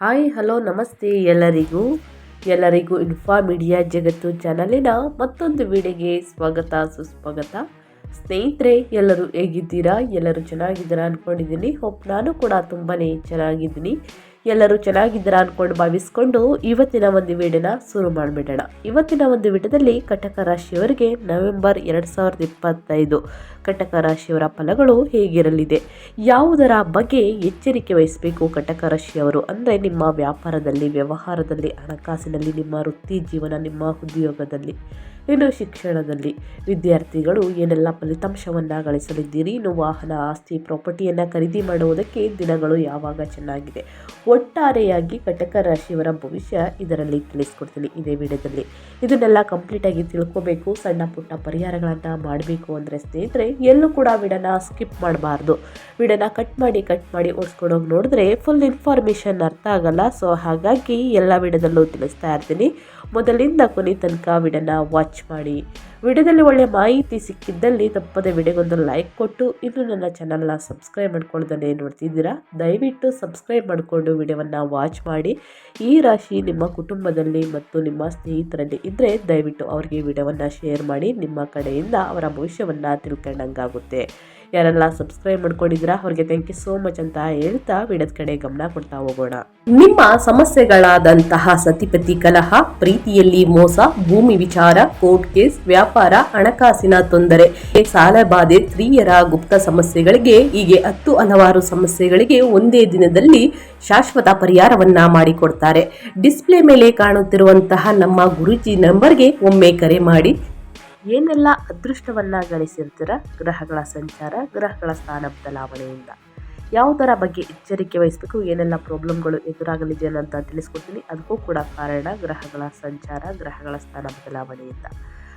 Hi, hello, ನಮಸ್ತೆ ಎಲ್ಲರಿಗೂ. ಎಲ್ಲರಿಗೂ ಇನ್ಫಾ ಮೀಡಿಯಾ ಜಗತ್ತು ಚಾನಲಿನ ಮತ್ತೊಂದು ವಿಡಿಯೋಗೆ ಸ್ವಾಗತ, ಸುಸ್ವಾಗತ. ಸ್ನೇಹಿತರೆ, ಎಲ್ಲರೂ ಹೇಗಿದ್ದೀರಾ? ಎಲ್ಲರೂ ಚೆನ್ನಾಗಿದ್ದೀರಾ ಅಂದ್ಕೊಂಡಿದ್ದೀನಿ ಹೋಪ್ ನಾನು ಕೂಡ ತುಂಬಾ ಚೆನ್ನಾಗಿದ್ದೀನಿ. ಎಲ್ಲರೂ ಚೆನ್ನಾಗಿದ್ದೀರಾ ಅಂದ್ಕೊಂಡು ಭಾವಿಸ್ಕೊಂಡು ಇವತ್ತಿನ ಒಂದು ವಿಡಿಯೋನ ಶುರು ಮಾಡಿಬಿಡೋಣ. ಇವತ್ತಿನ ಒಂದು ವಿಡಿಯೋದಲ್ಲಿ ಕಟಕ ರಾಶಿಯವರಿಗೆ ನವೆಂಬರ್ ಎರಡು ಸಾವಿರದ ಇಪ್ಪತ್ತೈದು ಕಟಕ ರಾಶಿಯವರ ಫಲಗಳು ಹೇಗಿರಲಿದೆ? ಯಾವುದರ ಬಗ್ಗೆ ಎಚ್ಚರಿಕೆ ವಹಿಸಬೇಕು ಕಟಕ ರಾಶಿಯವರು? ಅಂದರೆ ನಿಮ್ಮ ವ್ಯಾಪಾರದಲ್ಲಿ, ವ್ಯವಹಾರದಲ್ಲಿ, ಹಣಕಾಸಿನಲ್ಲಿ, ನಿಮ್ಮ ವೃತ್ತಿ ಜೀವನ, ನಿಮ್ಮ ಉದ್ಯೋಗದಲ್ಲಿ. ಇನ್ನು ಶಿಕ್ಷಣದಲ್ಲಿ ವಿದ್ಯಾರ್ಥಿಗಳು ಏನೆಲ್ಲ ಫಲಿತಾಂಶವನ್ನು ಗಳಿಸಲಿದ್ದೀರಿ? ಇನ್ನು ವಾಹನ ಆಸ್ತಿ, ಪ್ರಾಪರ್ಟಿಯನ್ನು ಖರೀದಿ ಮಾಡುವುದಕ್ಕೆ ದಿನಗಳು ಯಾವಾಗ ಚೆನ್ನಾಗಿದೆ? ಒಟ್ಟಾರೆಯಾಗಿ ಕಟಕ ರಾಶಿಯವರ ಭವಿಷ್ಯ ಇದರಲ್ಲಿ ತಿಳಿಸ್ಕೊಡ್ತೀನಿ ಇದೇ ವಿಡಿಯೋದಲ್ಲಿ. ಇದನ್ನೆಲ್ಲ ಕಂಪ್ಲೀಟಾಗಿ ತಿಳ್ಕೋಬೇಕು, ಸಣ್ಣ ಪುಟ್ಟ ಪರಿಹಾರಗಳನ್ನು ಮಾಡಬೇಕು ಅಂದರೆ ಸ್ನೇಹಿತರೆ, ಎಲ್ಲೂ ಕೂಡ ವಿಡನ ಸ್ಕಿಪ್ ಮಾಡಬಾರ್ದು. ವಿಡನ ಕಟ್ ಮಾಡಿ ಕಟ್ ಮಾಡಿ ಓಡಿಸ್ಕೊಂಡೋಗಿ ನೋಡಿದ್ರೆ ಫುಲ್ ಇನ್ಫಾರ್ಮೇಷನ್ ಅರ್ಥ ಆಗಲ್ಲ. ಸೊ ಹಾಗಾಗಿ ಎಲ್ಲ ವಿಡದಲ್ಲೂ ತಿಳಿಸ್ತಾ ಇರ್ತೀನಿ. ಮೊದಲಿಂದ ಕೊನೆ ತನಕ ವಿಡನ ವಾಚ್ ಮಾಡಿ. ವಿಡಿಯೋದಲ್ಲಿ ಒಳ್ಳೆಯ ಮಾಹಿತಿ ಸಿಕ್ಕಿದ್ದಲ್ಲಿ ತಪ್ಪದೆ ವಿಡಿಯೋಗೊಂದು ಲೈಕ್ ಕೊಟ್ಟು, ಇನ್ನು ನನ್ನ ಚಾನಲ್ನ ಸಬ್ಸ್ಕ್ರೈಬ್ ಮಾಡ್ಕೊಳ್ದೇ ನೋಡ್ತಿದ್ದೀರಾ? ದಯವಿಟ್ಟು ಸಬ್ಸ್ಕ್ರೈಬ್ ಮಾಡಿಕೊಂಡು ವಿಡಿಯೋವನ್ನು ವಾಚ್ ಮಾಡಿ. ಈ ರಾಶಿ ನಿಮ್ಮ ಕುಟುಂಬದಲ್ಲಿ ಮತ್ತು ನಿಮ್ಮ ಸ್ನೇಹಿತರಲ್ಲಿ ಇದ್ದರೆ ದಯವಿಟ್ಟು ಅವರಿಗೆ ವಿಡಿಯೋವನ್ನು ಶೇರ್ ಮಾಡಿ. ನಿಮ್ಮ ಕಡೆಯಿಂದ ಅವರ ಭವಿಷ್ಯವನ್ನು ತಿಳ್ಕೊಂಡಂಗಾಗುತ್ತೆ. ಯಾರೆಲ್ಲ ಸಬ್ಸ್ಕ್ರೈಬ್ ಮಾಡ್ಕೊಂಡಿದ್ದೀರಾ, ಅವ್ರಿಗೆ ಥ್ಯಾಂಕ್ ಯು ಸೋ ಮಚ್ ಅಂತ ಹೇಳ್ತಾ ವಿಡದ ಕಡೆ ಗಮನ ಕೊಡ್ತಾ ಹೋಗೋಣ. ನಿಮ್ಮ ಸಮಸ್ಯೆಗಳಾದಂತಹ ಸತಿಪತಿ ಕಲಹ, ಪ್ರೀತಿಯಲ್ಲಿ ಮೋಸ, ಭೂಮಿ ವಿಚಾರ ಕೋರ್ಟ್ ಕೇಸ್ ವ್ಯಾಪಾರ, ಹಣಕಾಸಿನ ತೊಂದರೆ, ಸಾಲ ಬಾಧೆ, ಸ್ತ್ರೀಯರ ಗುಪ್ತ ಸಮಸ್ಯೆಗಳಿಗೆ, ಹೀಗೆ ಹತ್ತು ಹಲವಾರು ಸಮಸ್ಯೆಗಳಿಗೆ ಒಂದೇ ದಿನದಲ್ಲಿ ಶಾಶ್ವತ ಪರಿಹಾರವನ್ನ ಮಾಡಿಕೊಡ್ತಾರೆ. ಡಿಸ್ಪ್ಲೇ ಮೇಲೆ ಕಾಣುತ್ತಿರುವಂತಹ ನಮ್ಮ ಗುರುಜಿ ನಂಬರ್ಗೆ ಒಮ್ಮೆ ಕರೆ ಮಾಡಿ. ಏನೆಲ್ಲ ಅದೃಷ್ಟವನ್ನು ಗಳಿಸಿರ್ತೀರ? ಗ್ರಹಗಳ ಸಂಚಾರ, ಗ್ರಹಗಳ ಸ್ಥಾನ ಬದಲಾವಣೆಯಿಂದ. ಯಾವುದರ ಬಗ್ಗೆ ಎಚ್ಚರಿಕೆ ವಹಿಸಬೇಕು? ಏನೆಲ್ಲ ಪ್ರಾಬ್ಲಮ್ಗಳು ಎದುರಾಗಲಿದೆ ಅಂತ ತಿಳಿಸ್ಕೊಡ್ತೀನಿ. ಅದಕ್ಕೂ ಕೂಡ ಕಾರಣ ಗ್ರಹಗಳ ಸಂಚಾರ, ಗ್ರಹಗಳ ಸ್ಥಾನ ಬದಲಾವಣೆಯಿಂದ.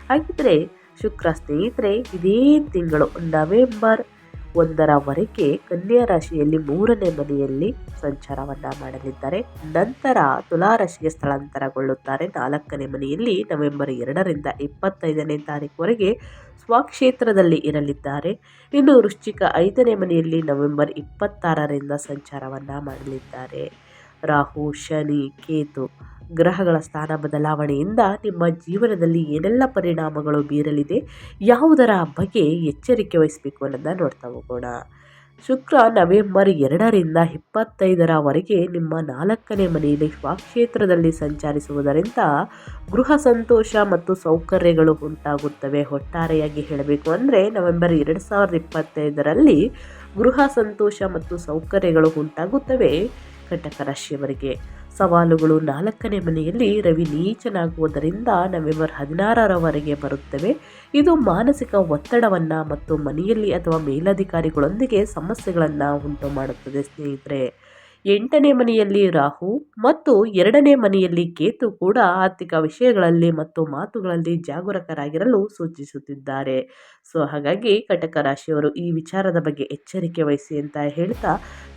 ಹಾಗಿದ್ರೆ ಶುಕ್ರ ಸ್ನೇಹಿತರೆ, ಇದೇ ತಿಂಗಳು ನವೆಂಬರ್ ಒಂದರವರೆಗೆ ಕನ್ಯಾ ರಾಶಿಯಲ್ಲಿ ಮೂರನೇ ಮನೆಯಲ್ಲಿ ಸಂಚಾರವನ್ನ ಮಾಡಲಿದ್ದಾರೆ. ನಂತರ ತುಲಾ ರಾಶಿಗೆ ಸ್ಥಳಾಂತರಗೊಳ್ಳುತ್ತಾರೆ. ನಾಲ್ಕನೇ ಮನೆಯಲ್ಲಿ ನವೆಂಬರ್ ಎರಡರಿಂದ ಇಪ್ಪತ್ತೈದನೇ ತಾರೀಕುವರೆಗೆ ಸ್ವಕ್ಷೇತ್ರದಲ್ಲಿ ಇರಲಿದ್ದಾರೆ. ಇನ್ನು ವೃಶ್ಚಿಕ ಐದನೇ ಮನೆಯಲ್ಲಿ ನವೆಂಬರ್ ಇಪ್ಪತ್ತಾರರಿಂದ ಸಂಚಾರವನ್ನ ಮಾಡಲಿದ್ದಾರೆ. ರಾಹು, ಶನಿ, ಕೇತು ಗ್ರಹಗಳ ಸ್ಥಾನ ಬದಲಾವಣೆಯಿಂದ ನಿಮ್ಮ ಜೀವನದಲ್ಲಿ ಏನೆಲ್ಲ ಪರಿಣಾಮಗಳು ಬೀರಲಿದೆ, ಯಾವುದರ ಬಗ್ಗೆ ಎಚ್ಚರಿಕೆ ವಹಿಸಬೇಕು ಅನ್ನೋದನ್ನ ನೋಡ್ತಾ ಹೋಗೋಣ. ಶುಕ್ರ ನವೆಂಬರ್ ಎರಡರಿಂದ ಇಪ್ಪತ್ತೈದರವರೆಗೆ ನಿಮ್ಮ ನಾಲ್ಕನೇ ಮನೆಯಲ್ಲಿ ಸ್ವಕ್ಷೇತ್ರದಲ್ಲಿ ಸಂಚರಿಸುವುದರಿಂದ ಗೃಹ ಸಂತೋಷ ಮತ್ತು ಸೌಕರ್ಯಗಳು ಉಂಟಾಗುತ್ತವೆ. ಒಟ್ಟಾರೆಯಾಗಿ ಹೇಳಬೇಕು ಅಂದರೆ ನವೆಂಬರ್ ಎರಡು ಸಾವಿರದ ಇಪ್ಪತ್ತೈದರಲ್ಲಿ ಗೃಹ ಸಂತೋಷ ಮತ್ತು ಸೌಕರ್ಯಗಳು ಉಂಟಾಗುತ್ತವೆ. ಕಟಕ ರಾಶಿಯವರಿಗೆ ಸವಾಲುಗಳು ನಾಲ್ಕನೇ ಮನೆಯಲ್ಲಿ ರವಿ ನೀಚನಾಗುವುದರಿಂದ ನವೆಂಬರ್ ಹದಿನಾರರವರೆಗೆ ಬರುತ್ತವೆ. ಇದು ಮಾನಸಿಕ ಒತ್ತಡವನ್ನು ಮತ್ತು ಮನೆಯಲ್ಲಿ ಅಥವಾ ಮೇಲಧಿಕಾರಿಗಳೊಂದಿಗೆ ಸಮಸ್ಯೆಗಳನ್ನು ಉಂಟು ಮಾಡುತ್ತದೆ ಸ್ನೇಹಿತರೆ. ಎಂಟನೇ ಮನೆಯಲ್ಲಿ ರಾಹು ಮತ್ತು ಎರಡನೇ ಮನೆಯಲ್ಲಿ ಕೇತು ಕೂಡ ಆರ್ಥಿಕ ವಿಷಯಗಳಲ್ಲಿ ಮತ್ತು ಮಾತುಗಳಲ್ಲಿ ಜಾಗರೂಕರಾಗಿರಲು ಸೂಚಿಸುತ್ತಿದ್ದಾರೆ. ಸೊ, ಹಾಗಾಗಿ ಕಟಕ ರಾಶಿಯವರು ಈ ವಿಚಾರದ ಬಗ್ಗೆ ಎಚ್ಚರಿಕೆ ವಹಿಸಿ ಅಂತ ಹೇಳ್ತಾ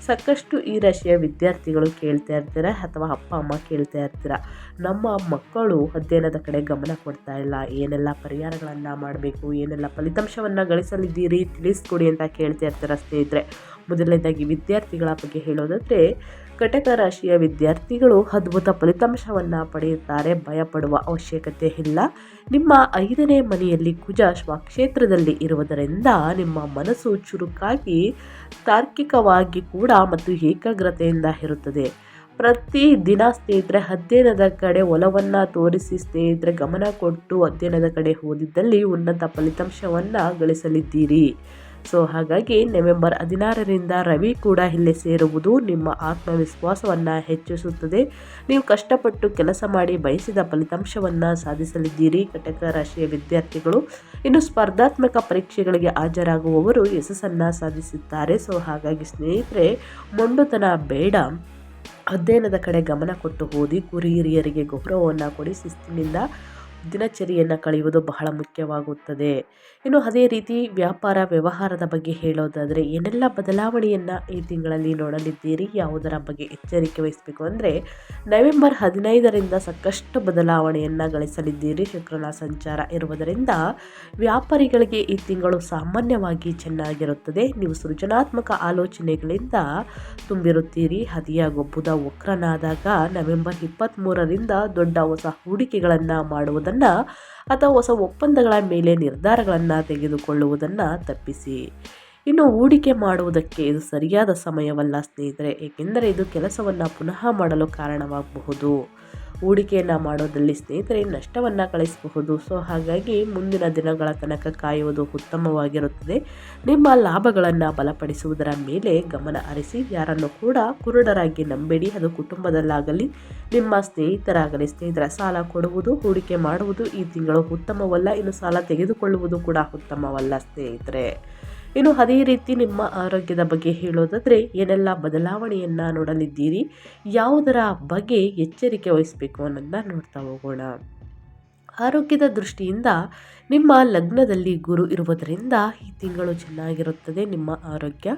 ಸಾಕಷ್ಟು ಈ ರಾಶಿಯ ವಿದ್ಯಾರ್ಥಿಗಳು ಕೇಳ್ತಾ ಇರ್ತಾರೆ ಅಥವಾ ಅಪ್ಪ, ಅಮ್ಮ ಕೇಳ್ತಾ ಇರ್ತೀರ? ನಮ್ಮ ಮಕ್ಕಳು ಅಧ್ಯಯನದ ಕಡೆ ಗಮನ ಕೊಡ್ತಾ ಇಲ್ಲ. ಏನೆಲ್ಲ ಪರಿಹಾರಗಳನ್ನು ಮಾಡಬೇಕು? ಏನೆಲ್ಲ ಫಲಿತಾಂಶವನ್ನು ಗಳಿಸಲಿದ್ದೀರಿ? ತಿಳಿಸ್ಕೊಡಿ ಅಂತ ಕೇಳ್ತಾ ಇರ್ತೀರ ಸ್ನೇಹಿತರೆ. ಮೊದಲನೇದಾಗಿ ವಿದ್ಯಾರ್ಥಿಗಳ ಬಗ್ಗೆ ಹೇಳೋದಾದರೆ, ಕಟಕ ರಾಶಿಯ ವಿದ್ಯಾರ್ಥಿಗಳು ಅದ್ಭುತ ಫಲಿತಾಂಶವನ್ನು ಪಡೆಯುತ್ತಾರೆ, ಭಯಪಡುವ ಅವಶ್ಯಕತೆ ಇಲ್ಲ. ನಿಮ್ಮ ಐದನೇ ಮನೆಯಲ್ಲಿ ಕುಜ ಸ್ವಕ್ಷೇತ್ರದಲ್ಲಿ ಇರುವುದರಿಂದ ನಿಮ್ಮ ಮನಸ್ಸು ಚುರುಕಾಗಿ, ತಾರ್ಕಿಕವಾಗಿ ಕೂಡ ಮತ್ತು ಏಕಾಗ್ರತೆಯಿಂದ ಇರುತ್ತದೆ. ಪ್ರತಿ ದಿನ ಸ್ನೇಹಿತರೆ, ಅಧ್ಯಯನದ ಕಡೆ ಒಲವನ್ನು ತೋರಿಸಿ ಸ್ನೇಹಿತರೆ, ಗಮನ ಕೊಟ್ಟು ಅಧ್ಯಯನದ ಕಡೆ ಓದಿದ್ದಲ್ಲಿ ಉನ್ನತ ಫಲಿತಾಂಶವನ್ನು ಗಳಿಸಲಿದ್ದೀರಿ. ಸೊ ಹಾಗಾಗಿ ನವೆಂಬರ್ ಹದಿನಾರರಿಂದ ರವಿ ಕೂಡ ಇಲ್ಲಿ ಸೇರುವುದು ನಿಮ್ಮ ಆತ್ಮವಿಶ್ವಾಸವನ್ನು ಹೆಚ್ಚಿಸುತ್ತದೆ. ನೀವು ಕಷ್ಟಪಟ್ಟು ಕೆಲಸ ಮಾಡಿ ಬಯಸಿದ ಫಲಿತಾಂಶವನ್ನು ಸಾಧಿಸಲಿದ್ದೀರಿ. ಕಟಕ ರಾಶಿಯ ವಿದ್ಯಾರ್ಥಿಗಳು ಇನ್ನು ಸ್ಪರ್ಧಾತ್ಮಕ ಪರೀಕ್ಷೆಗಳಿಗೆ ಹಾಜರಾಗುವವರು ಯಶಸ್ಸನ್ನು ಸಾಧಿಸುತ್ತಾರೆ. ಸೊ ಹಾಗಾಗಿ ಸ್ನೇಹಿತರೆ, ಮೊಂಡುತನ ಬೇಡ. ಅಧ್ಯಯನದ ಕಡೆ ಗಮನ ಕೊಟ್ಟು ಓದಿ ಗುರಿ ಹಿರಿಯರಿಗೆ ಗೌರವವನ್ನು ಕೊಡಿ, ಶಿಸ್ತಿನಿಂದ ದಿನಚರಿಯನ್ನು ಕಳೆಯುವುದು ಬಹಳ ಮುಖ್ಯವಾಗುತ್ತದೆ. ಇನ್ನು ಅದೇ ರೀತಿ ವ್ಯಾಪಾರ ವ್ಯವಹಾರದ ಬಗ್ಗೆ ಹೇಳೋದಾದರೆ, ಏನೆಲ್ಲ ಬದಲಾವಣೆಯನ್ನು ಈ ತಿಂಗಳಲ್ಲಿ ನೋಡಲಿದ್ದೀರಿ? ಯಾವುದರ ಬಗ್ಗೆ ಎಚ್ಚರಿಕೆ ವಹಿಸಬೇಕು ಅಂದರೆ, ನವೆಂಬರ್ ಹದಿನೈದರಿಂದ ಸಾಕಷ್ಟು ಬದಲಾವಣೆಯನ್ನು ಗಳಿಸಲಿದ್ದೀರಿ ಶುಕ್ರನ ಸಂಚಾರ ಇರುವುದರಿಂದ, ವ್ಯಾಪಾರಿಗಳಿಗೆ ಈ ತಿಂಗಳು ಸಾಮಾನ್ಯವಾಗಿ ಚೆನ್ನಾಗಿರುತ್ತದೆ. ನೀವು ಸೃಜನಾತ್ಮಕ ಆಲೋಚನೆಗಳಿಂದ ತುಂಬಿರುತ್ತೀರಿ. ಹದಿಯಾಗೋ ಬುಧ ವಕ್ರನಾದಾಗ ನವೆಂಬರ್ ಇಪ್ಪತ್ತ್ಮೂರರಿಂದ ದೊಡ್ಡ ಹೊಸ ಹೂಡಿಕೆಗಳನ್ನು ಮಾಡುವುದನ್ನು ಅಥವಾ ಹೊಸ ಒಪ್ಪಂದಗಳ ಮೇಲೆ ನಿರ್ಧಾರಗಳನ್ನು ತೆಗೆದುಕೊಳ್ಳುವುದನ್ನು ತಪ್ಪಿಸಿ. ಇನ್ನು ಹೂಡಿಕೆ ಮಾಡುವುದಕ್ಕೆ ಇದು ಸರಿಯಾದ ಸಮಯವಲ್ಲ ಸ್ನೇಹಿತರೆ, ಏಕೆಂದರೆ ಇದು ಕೆಲಸವನ್ನು ಪುನಃ ಮಾಡಲು ಕಾರಣವಾಗಬಹುದು. ಹೂಡಿಕೆಯನ್ನು ಮಾಡೋದರಲ್ಲಿ ಸ್ನೇಹಿತರೆ ನಷ್ಟವನ್ನು ಕಳಿಸಬಹುದು. ಸೊ ಹಾಗಾಗಿ ಮುಂದಿನ ದಿನಗಳ ತನಕ ಕಾಯುವುದು ಉತ್ತಮವಾಗಿರುತ್ತದೆ. ನಿಮ್ಮ ಲಾಭಗಳನ್ನು ಬಲಪಡಿಸುವುದರ ಮೇಲೆ ಗಮನ ಹರಿಸಿ, ಯಾರನ್ನು ಕೂಡ ಕುರುಡರಾಗಿ ನಂಬೇಡಿ. ಅದು ಕುಟುಂಬದಲ್ಲಾಗಲಿ, ನಿಮ್ಮ ಸ್ನೇಹಿತರಾಗಲಿ ಸ್ನೇಹಿತರ ಸಾಲ ಕೊಡುವುದು, ಹೂಡಿಕೆ ಮಾಡುವುದು ಈ ತಿಂಗಳು ಉತ್ತಮವಲ್ಲ. ಇನ್ನು ಸಾಲ ತೆಗೆದುಕೊಳ್ಳುವುದು ಕೂಡ ಉತ್ತಮವಲ್ಲ ಸ್ನೇಹಿತರೆ. ಇನ್ನು ಅದೇ ರೀತಿ ನಿಮ್ಮ ಆರೋಗ್ಯದ ಬಗ್ಗೆ ಹೇಳೋದಾದರೆ ಏನೆಲ್ಲ ಬದಲಾವಣೆಯನ್ನು ನೋಡಲಿದ್ದೀರಿ? ಯಾವುದರ ಬಗ್ಗೆ ಎಚ್ಚರಿಕೆ ವಹಿಸಬೇಕು ಅನ್ನೋದನ್ನ ನೋಡ್ತಾ ಹೋಗೋಣ. ಆರೋಗ್ಯದ ದೃಷ್ಟಿಯಿಂದ ನಿಮ್ಮ ಲಗ್ನದಲ್ಲಿ ಗುರು ಇರುವುದರಿಂದ ಈ ತಿಂಗಳು ಚೆನ್ನಾಗಿರುತ್ತದೆ ನಿಮ್ಮ ಆರೋಗ್ಯ.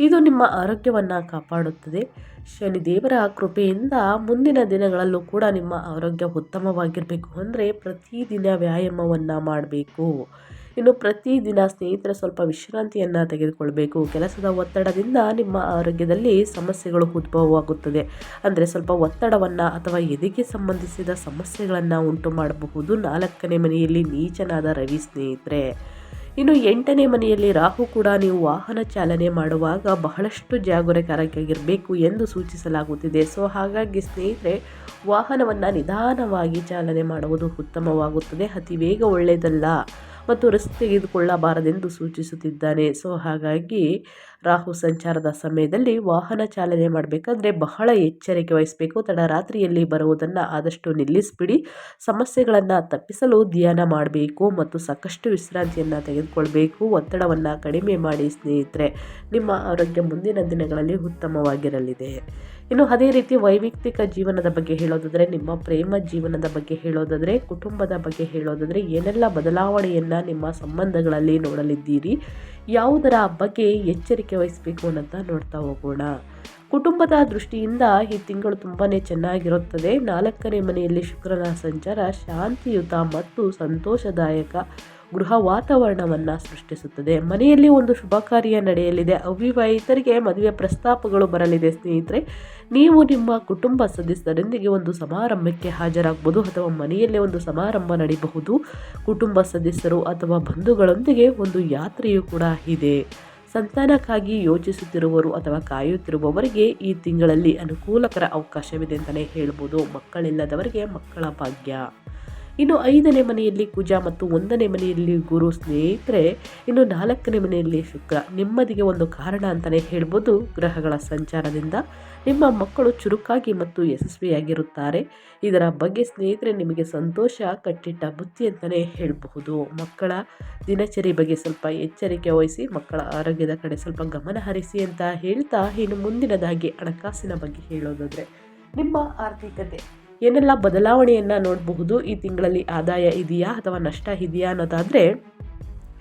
ಇದು ನಿಮ್ಮ ಆರೋಗ್ಯವನ್ನು ಕಾಪಾಡುತ್ತದೆ. ಶನಿದೇವರ ಕೃಪೆಯಿಂದ ಮುಂದಿನ ದಿನಗಳಲ್ಲೂ ಕೂಡ ನಿಮ್ಮ ಆರೋಗ್ಯ ಉತ್ತಮವಾಗಿರಬೇಕು ಅಂದರೆ ಪ್ರತಿದಿನ ವ್ಯಾಯಾಮವನ್ನು ಮಾಡಬೇಕು. ಇನ್ನು ಪ್ರತಿದಿನ ಸ್ನೇಹಿತರ ಸ್ವಲ್ಪ ವಿಶ್ರಾಂತಿಯನ್ನು ತೆಗೆದುಕೊಳ್ಬೇಕು. ಕೆಲಸದ ಒತ್ತಡದಿಂದ ನಿಮ್ಮ ಆರೋಗ್ಯದಲ್ಲಿ ಸಮಸ್ಯೆಗಳು ಉದ್ಭವವಾಗುತ್ತದೆ. ಅಂದರೆ ಸ್ವಲ್ಪ ಒತ್ತಡವನ್ನು ಅಥವಾ ಎದೆಗೆ ಸಂಬಂಧಿಸಿದ ಸಮಸ್ಯೆಗಳನ್ನು ಉಂಟು ಮಾಡಬಹುದು. ನಾಲ್ಕನೇ ಮನೆಯಲ್ಲಿ ನೀಚನಾದ ರವಿ ಸ್ನೇಹಿತರೆ. ಇನ್ನು ಎಂಟನೇ ಮನೆಯಲ್ಲಿ ರಾಹು ಕೂಡ ನೀವು ವಾಹನ ಚಾಲನೆ ಮಾಡುವಾಗ ಬಹಳಷ್ಟು ಜಾಗರೂಕರಾಗಿರಬೇಕು ಎಂದು ಸೂಚಿಸಲಾಗುತ್ತಿದೆ. ಸೊ, ಹಾಗಾಗಿ ಸ್ನೇಹಿತರೆ, ವಾಹನವನ್ನು ನಿಧಾನವಾಗಿ ಚಾಲನೆ ಮಾಡುವುದು ಉತ್ತಮವಾಗುತ್ತದೆ. ಅತಿ ವೇಗ ಒಳ್ಳೆಯದಲ್ಲ. ಮತ್ತು ರಿಸ್ಕ್ ತೆಗೆದುಕೊಳ್ಳಬಾರದೆಂದು ಸೂಚಿಸುತ್ತಿದ್ದಾನೆ. ಸೊ, ಹಾಗಾಗಿ ರಾಹು ಸಂಚಾರದ ಸಮಯದಲ್ಲಿ ವಾಹನ ಚಾಲನೆ ಮಾಡಬೇಕಾದ್ರೆ ಬಹಳ ಎಚ್ಚರಿಕೆ ವಹಿಸಬೇಕು. ತಡರಾತ್ರಿಯಲ್ಲಿ ಬರುವುದನ್ನು ಆದಷ್ಟು ನಿಲ್ಲಿಸಿಬಿಡಿ. ಸಮಸ್ಯೆಗಳನ್ನು ತಪ್ಪಿಸಲು ಧ್ಯಾನ ಮಾಡಬೇಕು ಮತ್ತು ಸಾಕಷ್ಟು ವಿಶ್ರಾಂತಿಯನ್ನು ತೆಗೆದುಕೊಳ್ಬೇಕು. ಒತ್ತಡವನ್ನು ಕಡಿಮೆ ಮಾಡಿ ಸ್ನೇಹಿತರೆ, ನಿಮ್ಮ ಆರೋಗ್ಯ ಮುಂದಿನ ದಿನಗಳಲ್ಲಿ ಉತ್ತಮವಾಗಿರಲಿದೆ. ಇನ್ನು ಅದೇ ರೀತಿ ವೈಯಕ್ತಿಕ ಜೀವನದ ಬಗ್ಗೆ ಹೇಳೋದಾದರೆ, ನಿಮ್ಮ ಪ್ರೇಮ ಜೀವನದ ಬಗ್ಗೆ ಹೇಳೋದಾದರೆ, ಕುಟುಂಬದ ಬಗ್ಗೆ ಹೇಳೋದಾದರೆ, ಏನೆಲ್ಲ ಬದಲಾವಣೆಯನ್ನು ನಿಮ್ಮ ಸಂಬಂಧಗಳಲ್ಲಿ ನೋಡಲಿದ್ದೀರಿ, ಯಾವುದರ ಬಗ್ಗೆ ಎಚ್ಚರಿಕೆ ವಹಿಸಬೇಕು ಅನ್ನಂತ ನೋಡ್ತಾ ಹೋಗೋಣ. ಕುಟುಂಬದ ದೃಷ್ಟಿಯಿಂದ ಈ ತಿಂಗಳು ತುಂಬಾ ಚೆನ್ನಾಗಿರುತ್ತದೆ. ನಾಲ್ಕನೇ ಮನೆಯಲ್ಲಿ ಶುಕ್ರನ ಸಂಚಾರ ಶಾಂತಿಯುತ ಮತ್ತು ಸಂತೋಷದಾಯಕ. ಗೃಹ ವಾತಾವರಣವನ್ನು ಸೃಷ್ಟಿಸುತ್ತದೆ. ಮನೆಯಲ್ಲಿ ಒಂದು ಶುಭ ಕಾರ್ಯ ನಡೆಯಲಿದೆ. ಅವಿವಾಹಿತರಿಗೆ ಮದುವೆ ಪ್ರಸ್ತಾಪಗಳು ಬರಲಿದೆ. ಸ್ನೇಹಿತರೆ, ನೀವು ನಿಮ್ಮ ಕುಟುಂಬ ಸದಸ್ಯರೊಂದಿಗೆ ಒಂದು ಸಮಾರಂಭಕ್ಕೆ ಹಾಜರಾಗಬಹುದು ಅಥವಾ ಮನೆಯಲ್ಲೇ ಒಂದು ಸಮಾರಂಭ ನಡೆಯಬಹುದು. ಕುಟುಂಬ ಸದಸ್ಯರು ಅಥವಾ ಬಂಧುಗಳೊಂದಿಗೆ ಒಂದು ಯಾತ್ರೆಯೂ ಕೂಡ ಇದೆ. ಸಂತಾನಕ್ಕಾಗಿ ಯೋಚಿಸುತ್ತಿರುವವರು ಅಥವಾ ಕಾಯುತ್ತಿರುವವರಿಗೆ ಈ ತಿಂಗಳಲ್ಲಿ ಅನುಕೂಲಕರ ಅವಕಾಶವಿದೆ ಅಂತಲೇ ಹೇಳ್ಬೋದು. ಮಕ್ಕಳಿಲ್ಲದವರಿಗೆ ಮಕ್ಕಳ ಭಾಗ್ಯ. ಇನ್ನು ಐದನೇ ಮನೆಯಲ್ಲಿ ಕುಜ ಮತ್ತು ಒಂದನೇ ಮನೆಯಲ್ಲಿ ಗುರು ಸ್ನೇಹಿತರೆ, ಇನ್ನು ನಾಲ್ಕನೇ ಮನೆಯಲ್ಲಿ ಶುಕ್ರ. ನೆಮ್ಮದಿಗೆ ಒಂದು ಕಾರಣ ಅಂತಲೇ ಹೇಳ್ಬೋದು ಗ್ರಹಗಳ ಸಂಚಾರದಿಂದ. ನಿಮ್ಮ ಮಕ್ಕಳು ಚುರುಕಾಗಿ ಮತ್ತು ಯಶಸ್ವಿಯಾಗಿರುತ್ತಾರೆ. ಇದರ ಬಗ್ಗೆ ಸ್ನೇಹಿತರೆ, ನಿಮಗೆ ಸಂತೋಷ, ಕಟ್ಟಿಟ್ಟ ಬುತ್ತಿ ಅಂತಲೇ ಹೇಳಬಹುದು. ಮಕ್ಕಳ ದಿನಚರಿ ಬಗ್ಗೆ ಸ್ವಲ್ಪ ಎಚ್ಚರಿಕೆ ವಹಿಸಿ, ಮಕ್ಕಳ ಆರೋಗ್ಯದ ಕಡೆ ಸ್ವಲ್ಪ ಗಮನ ಹರಿಸಿ ಅಂತ ಹೇಳ್ತಾ ಇನ್ನು ಮುಂದಿನದಾಗಿ ಹಣಕಾಸಿನ ಬಗ್ಗೆ ಹೇಳೋದಾದರೆ, ನಿಮ್ಮ ಆರ್ಥಿಕತೆ. ಏನೆಲ್ಲ ಬದಲಾವಣೆಯನ್ನು ನೋಡಬಹುದು ಈ ತಿಂಗಳಲ್ಲಿ ಆದಾಯ ಇದೆಯಾ ಅಥವಾ ನಷ್ಟ ಇದೆಯಾ ಅನ್ನೋದಾದರೆ,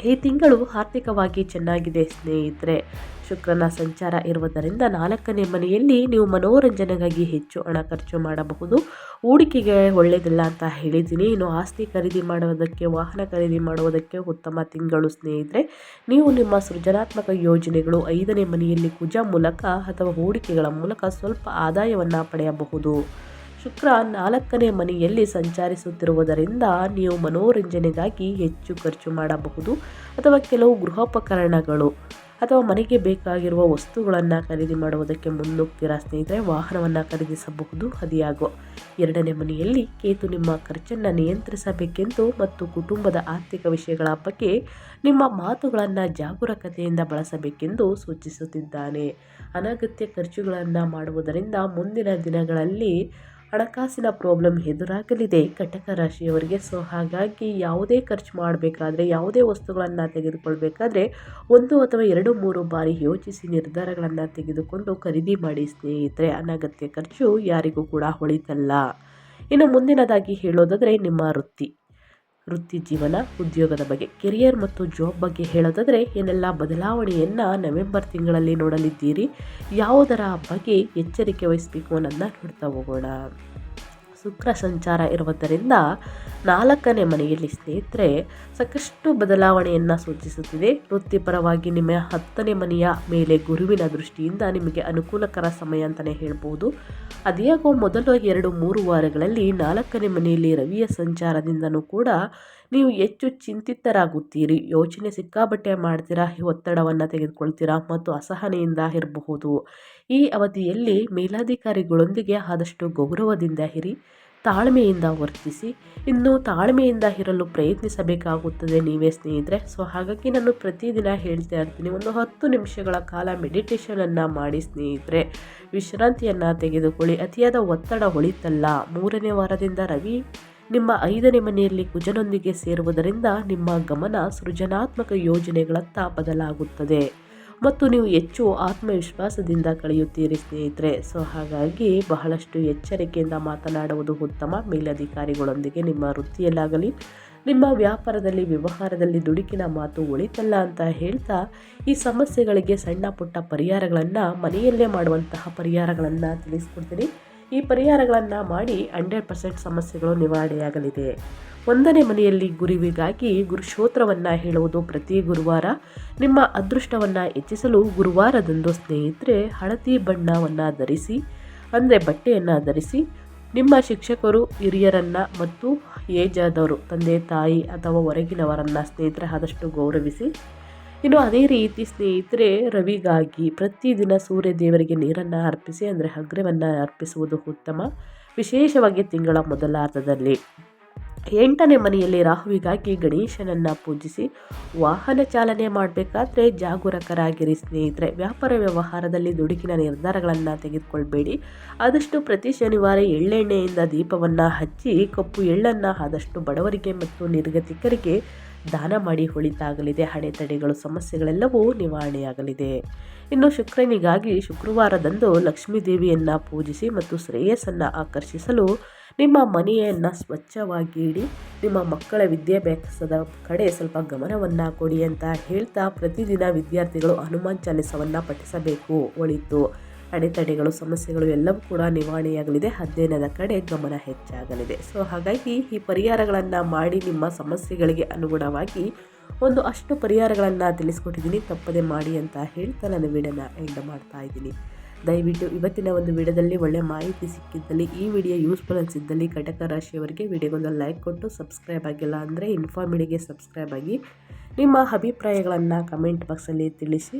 ಈ ತಿಂಗಳು ಆರ್ಥಿಕವಾಗಿ ಚೆನ್ನಾಗಿದೆ ಸ್ನೇಹಿತರೆ. ಶುಕ್ರನ ಸಂಚಾರ ಇರುವುದರಿಂದ ನಾಲ್ಕನೇ ಮನೆಯಲ್ಲಿ ನೀವು ಮನೋರಂಜನೆಗಾಗಿ ಹೆಚ್ಚು ಹಣ ಖರ್ಚು ಮಾಡಬಹುದು. ಹೂಡಿಕೆಗೆ ಒಳ್ಳೆಯದಿಲ್ಲ ಅಂತ ಹೇಳಿದ್ದೀನಿ. ಇನ್ನು ಆಸ್ತಿ ಖರೀದಿ ಮಾಡುವುದಕ್ಕೆ, ವಾಹನ ಖರೀದಿ ಮಾಡುವುದಕ್ಕೆ ಉತ್ತಮ ತಿಂಗಳು ಸ್ನೇಹಿತರೆ. ನೀವು ನಿಮ್ಮ ಸೃಜನಾತ್ಮಕ ಯೋಜನೆಗಳು ಐದನೇ ಮನೆಯಲ್ಲಿ ಕುಜ ಮೂಲಕ ಅಥವಾ ಹೂಡಿಕೆಗಳ ಮೂಲಕ ಸ್ವಲ್ಪ ಆದಾಯವನ್ನು ಪಡೆಯಬಹುದು. ಶುಕ್ರ ನಾಲ್ಕನೇ ಮನೆಯಲ್ಲಿ ಸಂಚರಿಸುತ್ತಿರುವುದರಿಂದ ನೀವು ಮನೋರಂಜನೆಗಾಗಿ ಹೆಚ್ಚು ಖರ್ಚು ಮಾಡಬಹುದು ಅಥವಾ ಕೆಲವು ಗೃಹೋಪಕರಣಗಳು ಅಥವಾ ಮನೆಗೆ ಬೇಕಾಗಿರುವ ವಸ್ತುಗಳನ್ನು ಖರೀದಿ ಮಾಡುವುದಕ್ಕೆ ಮುನ್ನುಗ್ತೀರಾ ಸ್ನೇಹಿತರೆ, ವಾಹನವನ್ನು ಖರೀದಿಸಬಹುದು. ಅದಿಯಾಗೋ ಎರಡನೇ ಮನೆಯಲ್ಲಿ ಕೇತು ನಿಮ್ಮ ಖರ್ಚನ್ನು ನಿಯಂತ್ರಿಸಬೇಕೆಂದು ಮತ್ತು ಕುಟುಂಬದ ಆರ್ಥಿಕ ವಿಷಯಗಳ ಬಗ್ಗೆ ನಿಮ್ಮ ಮಾತುಗಳನ್ನು ಜಾಗರೂಕತೆಯಿಂದ ಬಳಸಬೇಕೆಂದು ಸೂಚಿಸುತ್ತಿದ್ದಾನೆ. ಅನಗತ್ಯ ಖರ್ಚುಗಳನ್ನು ಮಾಡುವುದರಿಂದ ಮುಂದಿನ ದಿನಗಳಲ್ಲಿ ಹಣಕಾಸಿನ ಪ್ರಾಬ್ಲಮ್ ಎದುರಾಗಲಿದೆ. ಕಟಕ ರಾಶಿಯವರಿಗೆ ಸೊ ಹಾಗಾಗಿ ಯಾವುದೇ ಖರ್ಚು ಮಾಡಬೇಕಾದ್ರೆ, ಯಾವುದೇ ವಸ್ತುಗಳನ್ನು ತೆಗೆದುಕೊಳ್ಬೇಕಾದ್ರೆ ಒಂದು ಅಥವಾ ಎರಡು, ಮೂರು ಬಾರಿ ಯೋಚಿಸಿ ನಿರ್ಧಾರಗಳನ್ನು ತೆಗೆದುಕೊಂಡು ಖರೀದಿ ಮಾಡಿ ಸ್ನೇಹಿತರೆ. ಅನಗತ್ಯ ಖರ್ಚು ಯಾರಿಗೂ ಕೂಡ ಹೊಳಿತಲ್ಲ. ಇನ್ನು ಮುಂದಿನದಾಗಿ ಹೇಳೋದಾದರೆ ನಿಮ್ಮ ವೃತ್ತಿ. ವೃತ್ತಿ ಜೀವನ, ಉದ್ಯೋಗದ ಬಗ್ಗೆ, ಕೆರಿಯರ್ ಮತ್ತು ಜಾಬ್ ಬಗ್ಗೆ ಹೇಳೋದಾದರೆ ಏನೆಲ್ಲ ಬದಲಾವಣೆಯನ್ನು ನವೆಂಬರ್ ತಿಂಗಳಲ್ಲಿ ನೋಡಲಿದ್ದೀರಿ? ಯಾವುದರ ಬಗ್ಗೆ ಎಚ್ಚರಿಕೆ ವಹಿಸಬೇಕು ಅನ್ನೋದನ್ನ ನೋಡ್ತಾ ಹೋಗೋಣ. ಶುಕ್ರ ಸಂಚಾರ ಇರುವುದರಿಂದ ನಾಲ್ಕನೇ ಮನೆಯಲ್ಲಿ ಸ್ನೇಹಿತರೆ, ಸಾಕಷ್ಟು ಬದಲಾವಣೆಯನ್ನು ಸೂಚಿಸುತ್ತಿದೆ. ವೃತ್ತಿಪರವಾಗಿ ನಿಮ್ಮ ಹತ್ತನೇ ಮನೆಯ ಮೇಲೆ ಗುರುವಿನ ದೃಷ್ಟಿಯಿಂದ ನಿಮಗೆ ಅನುಕೂಲಕರ ಸಮಯ ಅಂತಲೇ ಹೇಳ್ಬೋದು. ಅದೇಗೋ ಮೊದಲು ಎರಡು ಮೂರು ವಾರಗಳಲ್ಲಿ ನಾಲ್ಕನೇ ಮನೆಯಲ್ಲಿ ರವಿಯ ಸಂಚಾರದಿಂದನೂ ಕೂಡ ನೀವು ಹೆಚ್ಚು ಚಿಂತಿತರಾಗುತ್ತೀರಿ. ಯೋಚನೆ ಸಿಕ್ಕಾಬಟ್ಟೆ ಮಾಡ್ತೀರಾ, ಒತ್ತಡವನ್ನು ತೆಗೆದುಕೊಳ್ತೀರಾ ಮತ್ತು ಅಸಹನೆಯಿಂದ ಇರಬಹುದು. ಈ ಅವಧಿಯಲ್ಲಿ ಮೇಲಾಧಿಕಾರಿಗಳೊಂದಿಗೆ ಆದಷ್ಟು ಗೌರವದಿಂದ ಇರಿ, ತಾಳ್ಮೆಯಿಂದ ವರ್ತಿಸಿ. ಇನ್ನು ತಾಳ್ಮೆಯಿಂದ ಇರಲು ಪ್ರಯತ್ನಿಸಬೇಕಾಗುತ್ತದೆ. ನೀವೇ ಸ್ನೇಹಿತರೆ, ಸೊ ಹಾಗಾಗಿ ನಾನು ಪ್ರತಿದಿನ ಹೇಳ್ತಾ ಇರ್ತೀನಿ, ಒಂದು ಹತ್ತು ನಿಮಿಷಗಳ ಕಾಲ ಮೆಡಿಟೇಷನನ್ನು ಮಾಡಿ ಸ್ನೇಹಿತರೆ. ವಿಶ್ರಾಂತಿಯನ್ನು ತೆಗೆದುಕೊಳ್ಳಿ. ಅತಿಯಾದ ಒತ್ತಡ ಹೊಳಿತಲ್ಲ ಮೂರನೇ ವಾರದಿಂದ ರವಿ ನಿಮ್ಮ ಐದನೇ ಮನೆಯಲ್ಲಿ ಕುಜನೊಂದಿಗೆ ಸೇರುವುದರಿಂದ ನಿಮ್ಮ ಗಮನ ಸೃಜನಾತ್ಮಕ ಯೋಜನೆಗಳತ್ತ ಬದಲಾಗುತ್ತದೆ. ಮತ್ತು ನೀವು ಹೆಚ್ಚು ಆತ್ಮವಿಶ್ವಾಸದಿಂದ ಕಳೆಯುತ್ತೀರಿ ಸ್ನೇಹಿತರೆ. ಸೊ, ಹಾಗಾಗಿ ಬಹಳಷ್ಟು ಎಚ್ಚರಿಕೆಯಿಂದ ಮಾತನಾಡುವುದು ಉತ್ತಮ. ಮೇಲಧಿಕಾರಿಗಳೊಂದಿಗೆ ನಿಮ್ಮ ವೃತ್ತಿಯಲ್ಲಾಗಲಿ, ನಿಮ್ಮ ವ್ಯಾಪಾರದಲ್ಲಿ, ವ್ಯವಹಾರದಲ್ಲಿ ದುಡುಕಿನ ಮಾತು ಒಳಿತಲ್ಲ ಅಂತ ಹೇಳ್ತಾ, ಈ ಸಮಸ್ಯೆಗಳಿಗೆ ಸಣ್ಣ ಪುಟ್ಟ ಪರಿಹಾರಗಳನ್ನು ಮನೆಯಲ್ಲೇ ಮಾಡುವಂತಹ ಪರಿಹಾರಗಳನ್ನು ತಿಳಿಸ್ಕೊಡ್ತೀನಿ. ಈ ಪರಿಹಾರಗಳನ್ನು ಮಾಡಿ ಹಂಡ್ರೆಡ್ ಪರ್ಸೆಂಟ್ ಸಮಸ್ಯೆಗಳು ನಿವಾರಣೆಯಾಗಲಿದೆ. ಒಂದನೇ ಮನೆಯಲ್ಲಿ ಗುರುವಿಗಾಗಿ ಗುರುಶೋತ್ರವನ್ನು ಹೇಳುವುದು ಪ್ರತಿ ಗುರುವಾರ. ನಿಮ್ಮ ಅದೃಷ್ಟವನ್ನು ಹೆಚ್ಚಿಸಲು ಗುರುವಾರದಂದು ಸ್ನೇಹಿತರೆ ಹಳದಿ ಬಣ್ಣವನ್ನು ಧರಿಸಿ, ಅಂದರೆ ಬಟ್ಟೆಯನ್ನು ಧರಿಸಿ, ನಿಮ್ಮ ಶಿಕ್ಷಕರು, ಹಿರಿಯರನ್ನು ಮತ್ತು ಏಜಾದವರು, ತಂದೆ, ತಾಯಿ ಅಥವಾ ಹೊರಗಿನವರನ್ನು ಸ್ನೇಹಿತರೆ ಆದಷ್ಟು ಗೌರವಿಸಿ ಇನ್ನು ಅದೇ ರೀತಿ ಸ್ನೇಹಿತರೆ, ರವಿಗಾಗಿ ಪ್ರತಿದಿನ ಸೂರ್ಯ ದೇವರಿಗೆ ನೀರನ್ನು ಅರ್ಪಿಸಿ, ಅಂದರೆ ಹಗ್ರವನ್ನು ಅರ್ಪಿಸುವುದು ಉತ್ತಮ. ವಿಶೇಷವಾಗಿ ತಿಂಗಳ ಮೊದಲಾರ್ಧದಲ್ಲಿ ಎಂಟನೇ ಮನೆಯಲ್ಲಿ ರಾಹುವಿಗಾಗಿ ಗಣೇಶನನ್ನು ಪೂಜಿಸಿ ವಾಹನ ಚಾಲನೆ ಮಾಡಬೇಕಾದ್ರೆ ಜಾಗರೂಕರಾಗಿರಿ ಸ್ನೇಹಿತರೆ. ವ್ಯಾಪಾರ ವ್ಯವಹಾರದಲ್ಲಿ ದುಡುಕಿನ ನಿರ್ಧಾರಗಳನ್ನು ತೆಗೆದುಕೊಳ್ಬೇಡಿ. ಆದಷ್ಟು ಪ್ರತಿ ಶನಿವಾರ ಎಳ್ಳೆಣ್ಣೆಯಿಂದ ದೀಪವನ್ನು ಹಚ್ಚಿ, ಕಪ್ಪು ಎಳ್ಳನ್ನು ಆದಷ್ಟು ಬಡವರಿಗೆ ಮತ್ತು ನಿರ್ಗತಿಕರಿಗೆ ದಾನ ಮಾಡಿ ಹೊಳಿತಾಗಲಿದೆ ಅಡೆತಡೆಗಳು ಸಮಸ್ಯೆಗಳೆಲ್ಲವೂ ನಿವಾರಣೆಯಾಗಲಿದೆ. ಇನ್ನು ಶುಕ್ರನಿಗಾಗಿ ಶುಕ್ರವಾರದಂದು ಲಕ್ಷ್ಮೀ ದೇವಿಯನ್ನು ಪೂಜಿಸಿ ಮತ್ತು ಶ್ರೇಯಸ್ಸನ್ನು ಆಕರ್ಷಿಸಲು ನಿಮ್ಮ ಮನೆಯನ್ನು ಸ್ವಚ್ಛವಾಗಿ ಇಡಿ ನಿಮ್ಮ ಮಕ್ಕಳ ವಿದ್ಯಾಭ್ಯಾಸದ ಕಡೆ ಸ್ವಲ್ಪ ಗಮನವನ್ನು ಕೊಡಿ ಅಂತ ಹೇಳ್ತಾ ಪ್ರತಿದಿನ ವಿದ್ಯಾರ್ಥಿಗಳು ಹನುಮಾನ್ ಚಾಲಿಸವನ್ನು ಪಠಿಸಬೇಕು. ಒಳಿತು. ಅಡೆತಡೆಗಳು, ಸಮಸ್ಯೆಗಳು ಎಲ್ಲವೂ ಕೂಡ ನಿವಾರಣೆಯಾಗಲಿದೆ. ಅಧ್ಯಯನದ ಕಡೆ ಗಮನ ಹೆಚ್ಚಾಗಲಿದೆ. ಸೊ ಹಾಗಾಗಿ ಈ ಪರಿಹಾರಗಳನ್ನು ಮಾಡಿ ನಿಮ್ಮ ಸಮಸ್ಯೆಗಳಿಗೆ ಅನುಗುಣವಾಗಿ ಒಂದು ಅಷ್ಟು ಪರಿಹಾರಗಳನ್ನು ತಿಳಿಸ್ಕೊಟ್ಟಿದ್ದೀನಿ. ತಪ್ಪದೆ ಮಾಡಿ ಅಂತ ಹೇಳ್ತಾ ನಾನು ವಿಡಿಯೋನ ಎಂಡ್ ಮಾಡ್ತಾ ಇದ್ದೀನಿ. ದಯವಿಟ್ಟು ಇವತ್ತಿನ ಒಂದು ವಿಡಿಯೋದಲ್ಲಿ ಒಳ್ಳೆ ಮಾಹಿತಿ ಸಿಕ್ಕಿದ್ದಲ್ಲಿ, ಈ ವಿಡಿಯೋ ಯೂಸ್ಫುಲ್ ಅನಿಸಿದ್ದಲ್ಲಿ ಕಟಕ ರಾಶಿಯವರಿಗೆ ವಿಡಿಯೋಗೊಂದು ಲೈಕ್ ಕೊಟ್ಟು ಸಬ್ಸ್ಕ್ರೈಬ್ ಆಗಿಲ್ಲ ಅಂದರೆ ಇನ್ಫಾರ್ಮಿಡಿಗೆ ಸಬ್ಸ್ಕ್ರೈಬ್ ಆಗಿ ನಿಮ್ಮ ಅಭಿಪ್ರಾಯಗಳನ್ನು ಕಮೆಂಟ್ ಬಾಕ್ಸಲ್ಲಿ ತಿಳಿಸಿ.